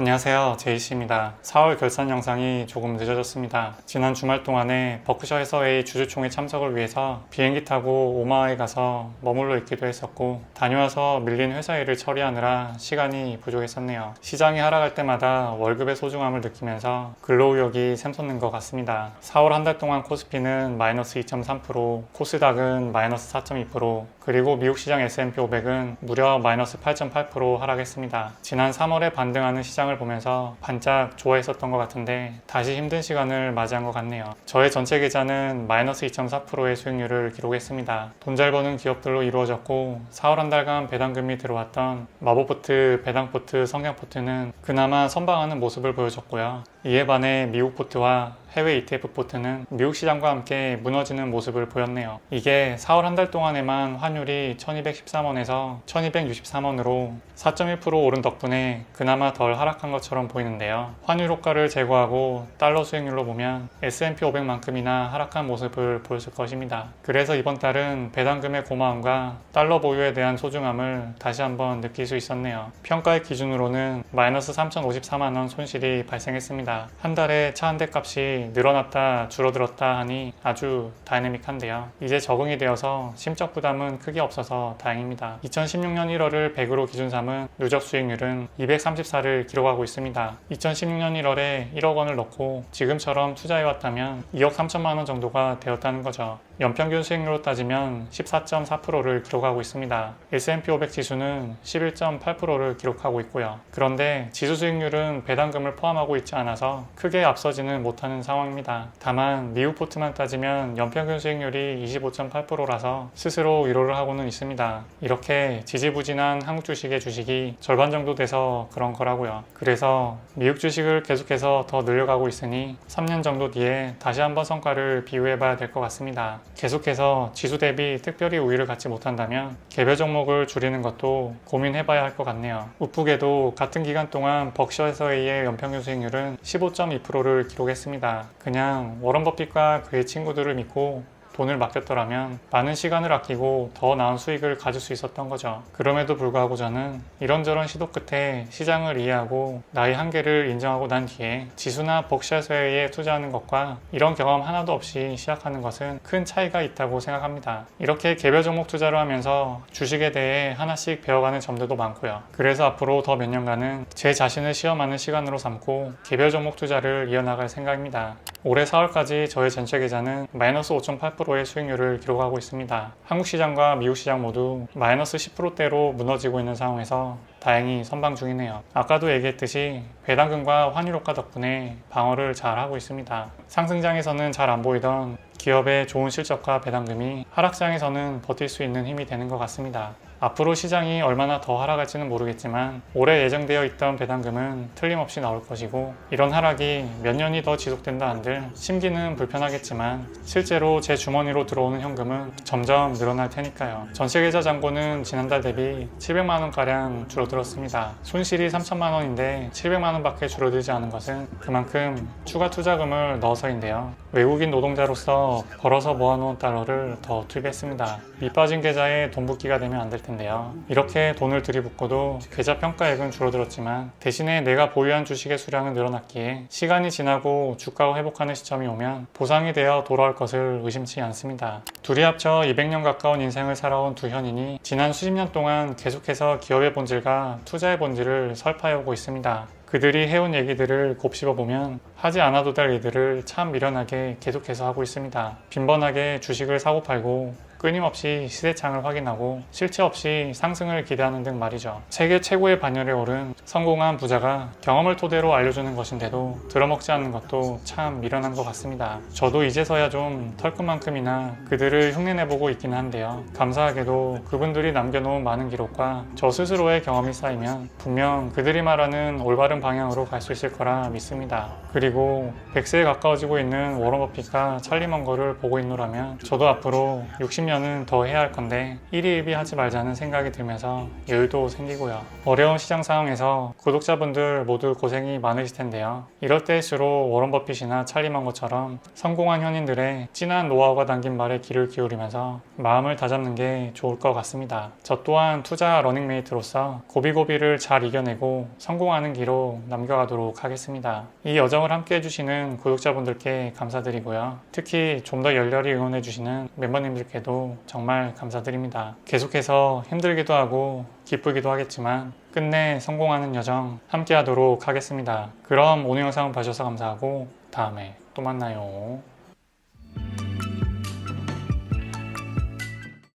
안녕하세요. 제이씨입니다. 4월 결산 영상이 조금 늦어졌습니다. 지난 주말 동안에 버크셔에서의 주주총회 참석을 위해서 비행기 타고 오마하에 가서 머물러 있기도 했었고 다녀와서 밀린 회사 일을 처리하느라 시간이 부족했었네요. 시장이 하락할 때마다 월급의 소중함을 느끼면서 근로의욕이 샘솟는 것 같습니다. 4월 한 달 동안 코스피는 마이너스 2.3%, 코스닥은 마이너스 4.2%, 그리고 미국 시장 S&P 500은 무려 마이너스 8.8% 하락했습니다. 지난 3월에 반등하는 시장을 보면서 반짝 좋아했었던 것 같은데 다시 힘든 시간을 맞이한 것 같네요. 저의 전체 계좌는 마이너스 2.4%의 수익률을 기록했습니다. 돈 잘 버는 기업들로 이루어졌고 4월 한 달간 배당금이 들어왔던 마보포트, 배당포트, 성장포트는 그나마 선방하는 모습을 보여줬고요. 이에 반해 미국 포트와 해외 ETF 포트는 미국 시장과 함께 무너지는 모습을 보였네요. 이게 4월 한 달 동안에만 환율이 1213원에서 1263원으로 4.1% 오른 덕분에 그나마 덜 하락한 것처럼 보이는데요. 환율 효과를 제거하고 달러 수익률로 보면 S&P 500만큼이나 하락한 모습을 보였을 것입니다. 그래서 이번 달은 배당금의 고마움과 달러 보유에 대한 소중함을 다시 한번 느낄 수 있었네요. 평가의 기준으로는 마이너스 3,054만원 손실이 발생했습니다. 한 달에 차 한 대 값이 늘어났다 줄어들었다 하니 아주 다이내믹한데요. 이제 적응이 되어서 심적 부담은 크게 없어서 다행입니다. 2016년 1월을 100으로 기준 삼은 누적 수익률은 234를 기록하고 있습니다. 2016년 1월에 1억 원을 넣고 지금처럼 투자해왔다면 2억 3천만 원 정도가 되었다는 거죠. 연평균 수익률로 따지면 14.4%를 기록하고 있습니다. S&P 500 지수는 11.8%를 기록하고 있고요. 그런데 지수 수익률은 배당금을 포함하고 있지 않아서 크게 앞서지는 못하는 상황입니다. 다만 미국 포트만 따지면 연평균 수익률이 25.8%라서 스스로 위로를 하고는 있습니다. 이렇게 지지부진한 한국 주식의 주식이 절반 정도 돼서 그런 거라고요. 그래서 미국 주식을 계속해서 더 늘려가고 있으니 3년 정도 뒤에 다시 한번 성과를 비교해 봐야 될 것 같습니다. 계속해서 지수 대비 특별히 우위를 갖지 못한다면 개별 종목을 줄이는 것도 고민해 봐야 할 것 같네요. 우프게도 같은 기간 동안 벅셔에서의 연평균 수익률은 15.2%를 기록했습니다. 그냥 워런 버핏과 그의 친구들을 믿고 돈을 맡겼더라면 많은 시간을 아끼고 더 나은 수익을 가질 수 있었던 거죠. 그럼에도 불구하고 저는 이런저런 시도 끝에 시장을 이해하고 나의 한계를 인정하고 난 뒤에 지수나 벅샤스웨이에 투자하는 것과 이런 경험 하나도 없이 시작하는 것은 큰 차이가 있다고 생각합니다. 이렇게 개별 종목 투자를 하면서 주식에 대해 하나씩 배워가는 점들도 많고요. 그래서 앞으로 더 몇 년간은 제 자신을 시험하는 시간으로 삼고 개별 종목 투자를 이어나갈 생각입니다. 올해 4월까지 저의 전체 계좌는 마이너스 5.8%의 수익률을 기록하고 있습니다. 한국 시장과 미국 시장 모두 마이너스 10%대로 무너지고 있는 상황에서 다행히 선방 중이네요. 아까도 얘기했듯이 배당금과 환율 효과 덕분에 방어를 잘 하고 있습니다. 상승장에서는 잘 안 보이던 기업의 좋은 실적과 배당금이 하락장에서는 버틸 수 있는 힘이 되는 것 같습니다. 앞으로 시장이 얼마나 더 하락할지는 모르겠지만 올해 예정되어 있던 배당금은 틀림없이 나올 것이고 이런 하락이 몇 년이 더 지속된다 한들 심기는 불편하겠지만 실제로 제 주머니로 들어오는 현금은 점점 늘어날 테니까요. 전세 계좌 잔고는 지난달 대비 700만 원가량 줄어들었습니다. 손실이 3천만 원인데 700만 원밖에 줄어들지 않은 것은 그만큼 추가 투자금을 넣어서인데요. 외국인 노동자로서 벌어서 모아놓은 달러를 더 투입했습니다. 밑빠진 계좌에 돈 붓기가 되면 안 될 텐데 요. 이렇게 돈을 들이붓고도 계좌 평가액은 줄어들었지만 대신에 내가 보유한 주식의 수량은 늘어났기에 시간이 지나고 주가가 회복하는 시점이 오면 보상이 되어 돌아올 것을 의심치 않습니다. 둘이 합쳐 200년 가까운 인생을 살아온 두 현인이 지난 수십 년 동안 계속해서 기업의 본질과 투자의 본질을 설파해오고 있습니다. 그들이 해온 얘기들을 곱씹어 보면 하지 않아도 될 일들을 참 미련하게 계속해서 하고 있습니다. 빈번하게 주식을 사고 팔고 끊임없이 시세창을 확인하고 실체 없이 상승을 기대하는 등 말이죠. 세계 최고의 반열에 오른 성공한 부자가 경험을 토대로 알려주는 것인데도 들어먹지 않는 것도 참 미련한 것 같습니다. 저도 이제서야 좀 털끝만큼이나 그들을 흉내내보고 있기는 한데요. 감사하게도 그분들이 남겨놓은 많은 기록과 저 스스로의 경험이 쌓이면 분명 그들이 말하는 올바른 방향으로 갈 수 있을 거라 믿습니다. 그리고 100세에 가까워지고 있는 워런 버핏과 찰리 먼거를 보고 있노라면 저도 앞으로 60년 아니면은 더 해야 할 건데 일희일비 하지 말자는 생각이 들면서 여유도 생기고요. 어려운 시장 상황에서 구독자분들 모두 고생이 많으실 텐데요. 이럴 때일수록 워런 버핏이나 찰리 망고처럼 성공한 현인들의 진한 노하우가 담긴 말에 귀를 기울이면서 마음을 다잡는 게 좋을 것 같습니다. 저 또한 투자 러닝메이트로서 고비고비를 잘 이겨내고 성공하는 길로 남겨가도록 하겠습니다. 이 여정을 함께 해주시는 구독자분들께 감사드리고요. 특히 좀 더 열렬히 응원해주시는 멤버님들께 도 정말 감사드립니다. 계속해서 힘들기도 하고 기쁘기도 하겠지만 끝내 성공하는 여정 함께 하도록 하겠습니다. 그럼 오늘 영상 봐주셔서 감사하고 다음에 또 만나요.